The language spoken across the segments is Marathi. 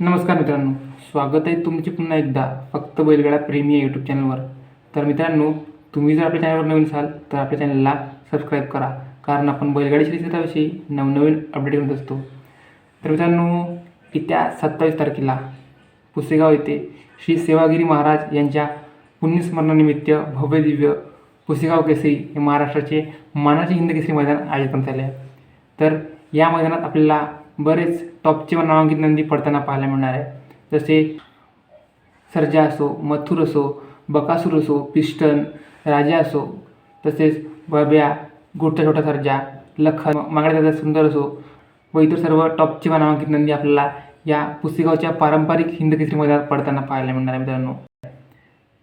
नमस्कार मित्रांनो स्वागत आहे तुमचे पुन्हा एकदा फक्त बैलगाडा प्रेमी या यूट्यूब चॅनलवर तर मित्रांनो तुम्ही जर आपल्या चॅनलवर नवीन असाल तर आपल्या चॅनलला सबस्क्राईब करा कारण आपण बैलगाडी क्षेत्राविषयी नवनवीन अपडेट करत असतो तर मित्रांनो येत्या सत्तावीस तारखेला पुसेगाव येथे श्री सेवागिरी महाराज यांच्या पुण्यस्मरणानिमित्त भव्य दिव्य पुसेगाव केसरी हे महाराष्ट्राचे मानाचे हिंद केसरी मैदान आयोजित करण्यात आले आहे. तर या मैदानात आपल्याला बरेच टॉपचे व नामांकित नंदी पडताना पाहायला मिळणार आहे. जसे सर्जा असो मथुर असो बकासूर असो पिस्टन राजा असो तसेच बब्या गोठा छोटा सर्जा लखन मागड्या दादा सुंदर असो व इतर सर्व टॉपचे व नामांकित नंदी आपल्याला या पुसेगावच्या पारंपरिक हिंद केसरी मैदानात पडताना पाहायला मिळणार आहे मित्रांनो.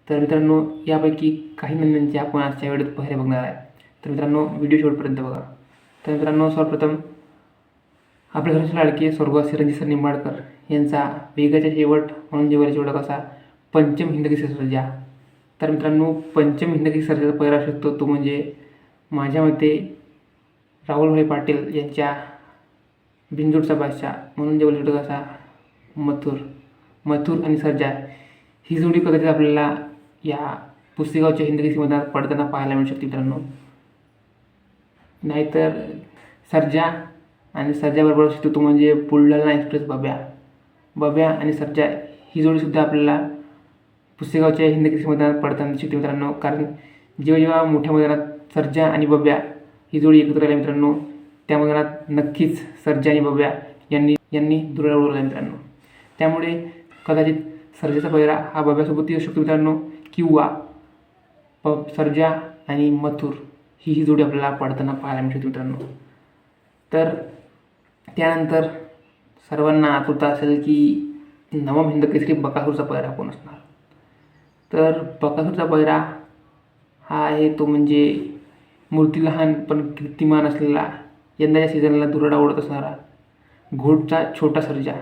तर मित्रांनो यापैकी काही नंद्यांचे आपण आजच्या वेळेत पहिले बघणार आहे. तर मित्रांनो व्हिडिओ शेवटपर्यंत बघा. तर मित्रांनो सर्वप्रथम आपल्या घराचे लाडके स्वर्गवासी रणजित निंबाडकर यांचा वेगाच्या शेवट म्हणून जेवायची ओळख असा पंचम हिंदकी सर्जा तर मित्रांनो पंचम हिंदकी सर्जाचा पहिला शकतो तो म्हणजे माझ्या मते राहुलभाई पाटील यांच्या बिंजोडचा बादशाह म्हणून जेवढी ओळख असा मथुर. मथुर आणि सरजा ही जोडी कदाचित आपल्याला या पुस्तिकावच्या हिंदकी मैदानात पडताना पाहायला मिळू शकते मित्रांनो. नाहीतर सरजा आणि सर्जाबरोबर शिकतो तो म्हणजे बुलढाणा एक्सप्रेस बब्या. बब्या आणि सर्जा ही जोडीसुद्धा आपल्याला पुस्तगावच्या हिंदी केसरी मैदानात पडताना शिकते मित्रांनो. कारण जेव्हा जेव्हा मोठ्या मैदानात सर्जा आणि बब्या ही जोडी एकत्र आल्या मित्रांनो त्या मैदानात नक्कीच सर्जा आणि बब्या यांनी यांनी दुराळा उडवला मित्रांनो. त्यामुळे कदाचित सर्जाचा पहिरा हा बब्यासोबत येऊ शकतो मित्रांनो. किंवा प सर्जा आणि मथुर ही ही जोडी आपल्याला पडताना पाहायला मिळते मित्रांनो. तर त्यानंतर सर्वांना आतुरता असेल की नवम हिंद केसरी बकासूरचा पैरा कोण असणार? तर बकासूरचा पैरा हा आहे तो म्हणजे मूर्ती लहान पण कीर्तिमान असलेला यंदाच्या सीझनला दुराडा ओढत असणारा घोटचा छोटा सर्जा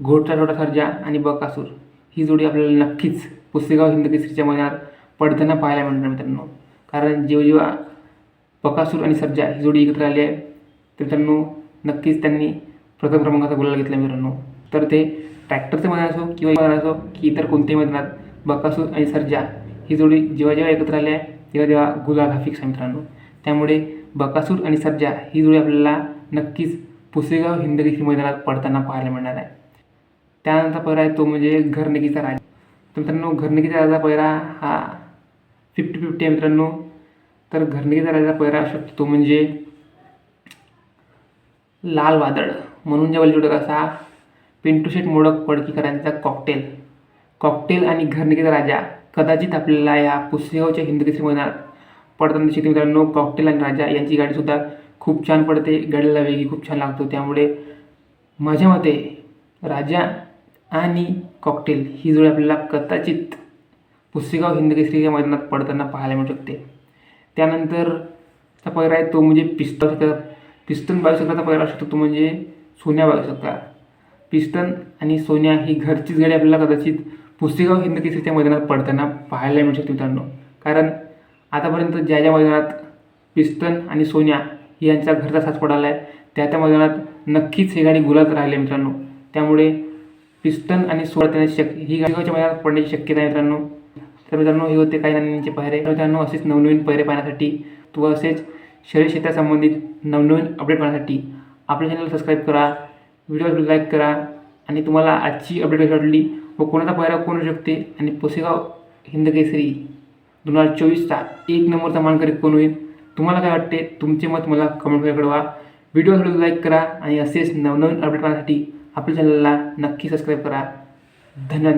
घोटचा छोटा सर्जा आणि बकासूर. ही जोडी आपल्याला नक्कीच पुसेगाव हिंद केसरीच्या मैदानात पडताना पाहायला मिळणार मित्रांनो. कारण जेव्हा जेव्हा बकासूर आणि सर्जा ही जोडी एकत्र आली आहे तर मित्रांनो नक्कीच त्यांनी प्रथम क्रमांकाचा गुलाल घेतला मित्रांनो. तर ते ट्रॅक्टरचं मैदान असो किंवा असो की इतर कोणत्याही मैदानात बकासूर आणि सर्जा ही जोडी जेव्हा जेव्हा एकत्र आली आहे तेव्हा तेव्हा गुलाल हा फिक्स आहे मित्रांनो. त्यामुळे बकासूर आणि सर्जा ही जोडी आपल्याला नक्कीच पुसेगाव हिंदकेसरी मैदानात पडताना पाहायला मिळणार आहे. त्यानंतर पहिला आहे तो म्हणजे घरनिकीचा राजा. तर मित्रांनो घरनिकीचा राजा पहिला हा फिफ्टी फिफ्टी आहे मित्रांनो. तर घरनिकीचा राजा पहिला असू शकतो तो म्हणजे लाल वादळ. म्हणून जेव्हा जोडक असा पिंटू शेट मोडक पडकीकरांचा कॉकटेल कॉकटेल आणि घरनिकेचा राजा कदाचित आपल्याला या पुसेगावच्या हिंदकेसरी मैदानात पडताना दिसते मित्रांनो कॉकटेल आणि राजा यांची गाडीसुद्धा खूप छान पडते. गाडीला वेगळी खूप छान लागतो. त्यामुळे माझ्या मते राजा आणि कॉकटेल ही जोडी आपल्याला कदाचित पुसेगाव हिंदकेसरीच्या मैदानात पडताना पाहायला मिळू शकते. त्यानंतर पहिला आहे तो म्हणजे पिस्तन पिस्तन बावीस पहिला शकतो तो म्हणजे सोन्या बावीस पिस्टन आणि सोन्या ही घरचीच गाडी आपल्याला कदाचित पुसेगाव हिंद केसरीच्या मैदानात पडताना पाहायला मिळू शकते मित्रांनो. कारण आतापर्यंत ज्या ज्या मैदानात पिस्टन आणि सोन्या ही यांचा घरचा साथ पडाला आहे त्या त्या मैदानात नक्कीच ही गाडी गुलात राहिली आहे मित्रांनो. त्यामुळे पिस्टन आणि सोळा त्यांची शक ही गाडीच्या मैदानात पडण्याची शक्यता आहे मित्रांनो. तर मित्रांनो हे होते काही नाण्यांचे पायरे. मित्रांनो असेच नवनवीन पायरे पाहण्यासाठी तू असेच शरीर क्षेत्रासंबंधित नवनवीन अपडेट पाहण्यासाठी आपल्या चॅनल सबस्क्राईब करा व्हिडिओ लाईक करा आणि तुम्हाला आजची अपडेट कशी वाटली व कोणाचा पहिला कोण होऊ शकते आणि पोसेगाव हिंद केसरी दोन हजार चोवीसचा एक नंबरचा मानकरी कोण होईल? तुम्हाला काय वाटते? तुमचे मत मला कमेंटमध्ये कळवा. व्हिडिओ लाईक करा आणि असेच नवनवीन अपडेट पाहण्यासाठी आपल्या चॅनलला नक्की सबस्क्राईब करा. धन्यवाद.